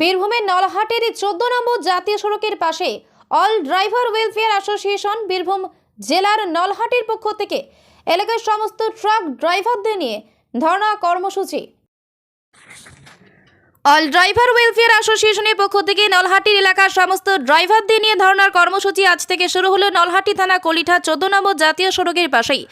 বীরভূমের নলহাটের চোদ্দ নম্বর জাতীয় সড়কের পাশে all driver welfare association Birbhum জেলার নলহাটির পক্ষ থেকে এলাকার সমস্ত ট্রাক ড্রাইভারদের নিয়ে ধর্ণা কর্মসূচি। অল ড্রাইভার ওয়েলফেয়ার অ্যাসোসিয়েশনের পক্ষ থেকে নলহাটির এলাকার সমস্ত ড্রাইভারদের নিয়ে ধর্নার কর্মসূচি আজ থেকে শুরু হলো। নলহাটি থানা কলিঠা চোদ্দ নম্বর জাতীয় সড়কের পাশেই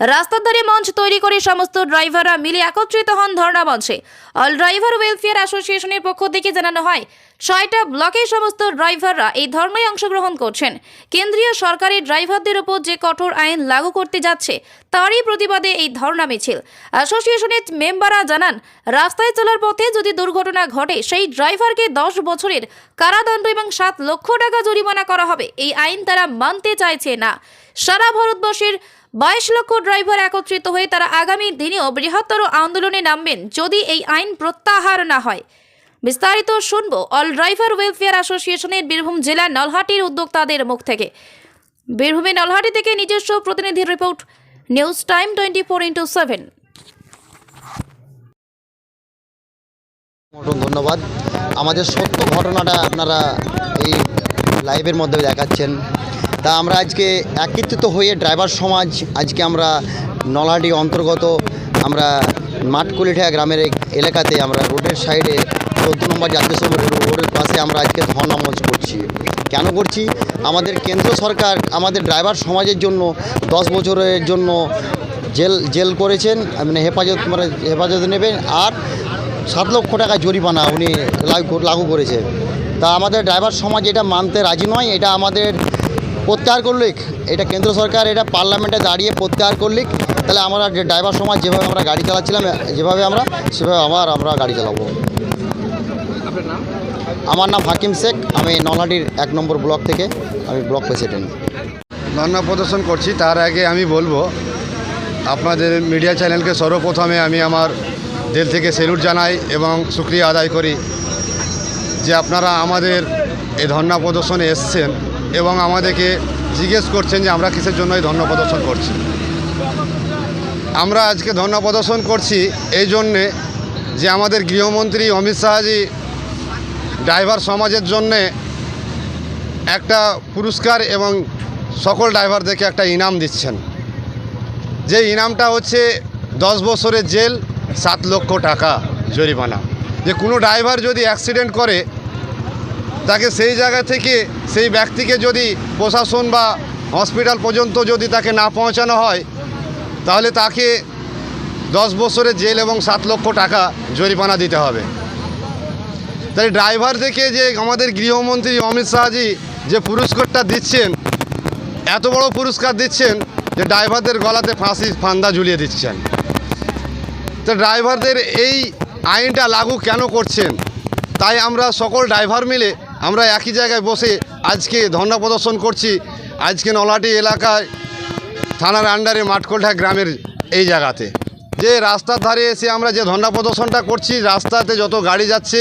রাস্তার ধারে মঞ্চ তৈরি করে সমস্ত ড্রাইভাররা মিলে একত্রিত হন ধর্ণা মঞ্চে। অল ড্রাইভার ওয়েলফেয়ার অ্যাসোসিয়েশনের পক্ষ থেকে জানানো হয়, ছয়টা ব্লকের সমস্ত ড্রাইভাররা এই ধর্নায় অংশগ্রহণ করছেন। কেন্দ্রীয় সরকারের ড্রাইভারদের উপর যে কঠোর আইন লাগু করতে যাচ্ছে, তারই প্রতিবাদে এই ধর্ণা মিছিল। অ্যাসোসিয়েশনের মেম্বাররা জানান, রাস্তায় চলার পথে যদি দুর্ঘটনা ঘটে, সেই ড্রাইভারকে দশ বছরের কারাদণ্ড এবং সাত লক্ষ টাকা জরিমানা করা হবে। এই আইন তারা মানতে চাইছে না। সারা ভারতবর্ষের বাইশ লক্ষ ড্রাইভার একত্রিত হয়ে তারা আগামী দিনেও বৃহত্তর আন্দোলনে নামবেন যদি এই আইন প্রত্যাহার না হয়। বিস্তারিত শুনব অল ড্রাইভার ওয়েলফেয়ার অ্যাসোসিয়েশনের বীরভূম জেলার নলহাটির উদ্যোক্তাদের মুখ থেকে। বীরভূমে নলহাটি থেকে নিজস্ব প্রতিনিধির report, news time twenty four into seven. ধন্যবাদ। আমাদের সত্য ঘটনাটা আপনারা এই লাইভের মধ্যে দেখাচ্ছেন। তা আমরা আজকে একত্রিত হয়ে ড্রাইভার সমাজ আজকে আমরা নলহাটি অন্তর্গত আমরা মাঠকুলিঠা গ্রামের এলাকাতে আমরা রোডের সাইডে চোদ্দ নম্বর জাতীয় রোডের পাশে আমরা আজকে ধর্ণা মঞ্চ করছি। কেন করছি? আমাদের কেন্দ্র সরকার আমাদের ড্রাইভার সমাজের জন্য দশ বছরের জন্য জেল জেল করেছেন মানে হেফাজত মানে হেফাজতে নেবেন আর সাত লক্ষ টাকা জরিমানা উনি লাগু করেছে। তা আমাদের ড্রাইভার সমাজ এটা মানতে রাজি নয়, এটা আমাদের প্রত্যাহার করলিক এটা কেন্দ্র সরকার, এটা পার্লামেন্টে দাঁড়িয়ে প্রত্যাহার করলিক তাহলে আমরা ড্রাইভার সমাজ যেভাবে আমরা গাড়ি চালাচ্ছিলাম, যেভাবে আমরা, সেভাবে আবার আমরা গাড়ি চালাবো। আমার নাম হাকিম শেখ, আমি নলহাটির এক নম্বর ব্লক থেকে, আমি ব্লক প্রেসিডেন্ট। ধর্ণা প্রদর্শন করছি, তার আগে আমি বলব, আপনাদের মিডিয়া চ্যানেলকে সর্বপ্রথমে আমি আমার দিল থেকে সেলুট জানাই এবং শুক্রিয়া আদায় করি যে আপনারা আমাদের এই ধর্ণা প্রদর্শনে এসছেন। এবং আমাদেরকে জিজ্ঞেস করছেন যে আমরা কিসের জন্য এই ধর্ণা প্রদর্শন করছি। আমরা আজকে ধর্ণা প্রদর্শন করছি এই জন্যে যে আমাদের গৃহমন্ত্রী অমিত শাহজি ড্রাইভার সমাজের জন্যে একটা পুরস্কার এবং সকল ড্রাইভারদেরকে একটা ইনাম দিচ্ছেন। যে ইনামটা হচ্ছে দশ বছরের জেল, সাত লক্ষ টাকা জরিমানা। যে কোনো ড্রাইভার যদি অ্যাক্সিডেন্ট করে তাকে সেই জায়গা থেকে, সেই ব্যক্তিকে যদি প্রশাসন বা হসপিটাল পর্যন্ত যদি তাকে না পৌঁছানো হয়, তাহলে তাকে দশ বছরের জেল এবং সাত লক্ষ টাকা জরিমানা দিতে হবে। তাই ড্রাইভার থেকে যে আমাদের গৃহমন্ত্রী অমিত শাহজি যে পুরস্কারটা দিচ্ছেন, এত বড় পুরস্কার দিচ্ছেন যে ড্রাইভারদের গলাতে ফাঁসি, ফান্দা ঝুলিয়ে দিচ্ছেন। তো ড্রাইভারদের এই আইনটা লাগু কেন করছেন? তাই আমরা সকল ড্রাইভার মিলে আমরা একই জায়গায় বসে আজকে ধর্ণা প্রদর্শন করছি। আজকে নলাটি এলাকায়, থানার আন্ডারে মাঠকোলঠা গ্রামের এই জায়গাতে। যে রাস্তার ধারে এসে আমরা যে ধর্ণা প্রদর্শনটা করছি, রাস্তাতে যত গাড়ি যাচ্ছে,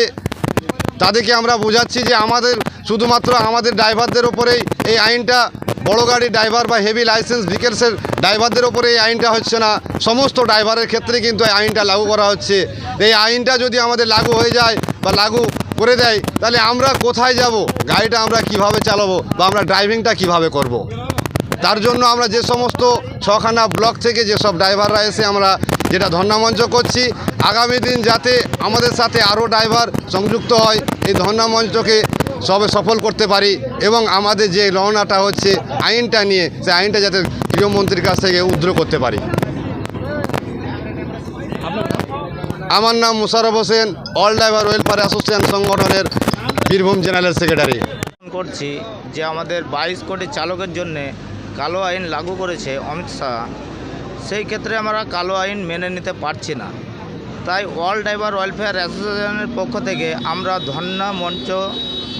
তাদেরকে আমরা বোঝাচ্ছি যে আমাদের, শুধুমাত্র আমাদের ড্রাইভারদের ওপরেই এই আইনটা, বড় গাড়ি ড্রাইভার বা হেভি লাইসেন্স ভেহিকেলসের ড্রাইভারদের ওপরে এই আইনটা হচ্ছে না। সমস্ত ড্রাইভারের ক্ষেত্রে কিন্তু এই আইনটা লাগু করা হচ্ছে। এই আইনটা যদি আমাদের লাগু হয়ে যায় বা লাগু করে দেয়, তাহলে আমরা কোথায় যাব গাড়িটা আমরা কীভাবে চালাবো বা আমরা ড্রাইভিংটা কীভাবে করব। তার জন্য আমরা যে সমস্ত ছখানা ব্লক থেকে যেসব ড্রাইভাররা এসে আমরা যেটা ধর্ণামঞ্চ করছি, আগামী দিন যাতে আমাদের সাথে আরও ড্রাইভার সংযুক্ত হয়, এই ধর্ণামঞ্চকে সবে সফল করতে পারি এবং আমাদের যে রওনাটা হচ্ছে আইনটা নিয়ে, সেই আইনটা যাতে গৃহমন্ত্রীর কাছ থেকে উদ্র করতে পারি আমার নাম Musharaf Hossain all driver welfare association সংগঠনের বীরভূম জেনারেল সেক্রেটারি করছি যে আমাদের বাইশ কোটি চালকের জন্যে কালো আইন লাগু করেছে অমিত শাহ। সেই ক্ষেত্রে আমরা কালো আইন মেনে নিতে পারছি না। তাই অল ড্রাইভার ওয়েলফেয়ার অ্যাসোসিয়েশনের পক্ষ থেকে আমরা ধর্ণা মঞ্চ,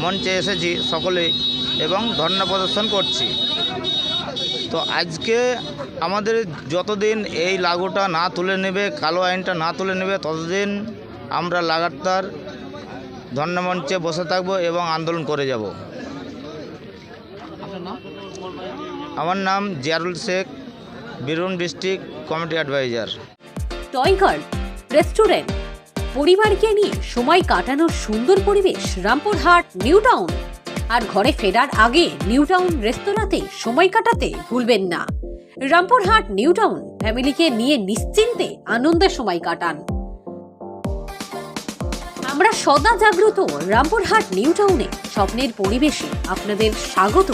মঞ্চে এসেছি সকলেই এবং ধর্ণা প্রদর্শন করছি। তো আজকে আমাদের যতদিন এই লাগুটা না তুলে নেবে কালো আইনটা না তুলে নেবে ততদিন আমরা লাগাতার ধর্ণা মঞ্চে বসে থাকব এবং আন্দোলন করে যাব। আমার নাম Jiarul Sheikh Birbhum district committee adviser. Toy guard restaurant. পরিবারকে নিয়ে সময় কাটানোর সুন্দর পরিবেশ রামপুরহাট নিউ টাউন। আর ঘরে ফেরার আগে নিউটাউন রেস্তোরাঁতে সময় কাটাতে ভুলবেন না। রামপুরহাট নিউটাউন ফ্যামিলিকে নিয়ে নিশ্চিন্তে আনন্দে সময় কাটান। আমরা সদা জাগ্রত রামপুরহাট নিউ টাউনে। স্বপ্নের পরিবেশে আপনাদের স্বাগত।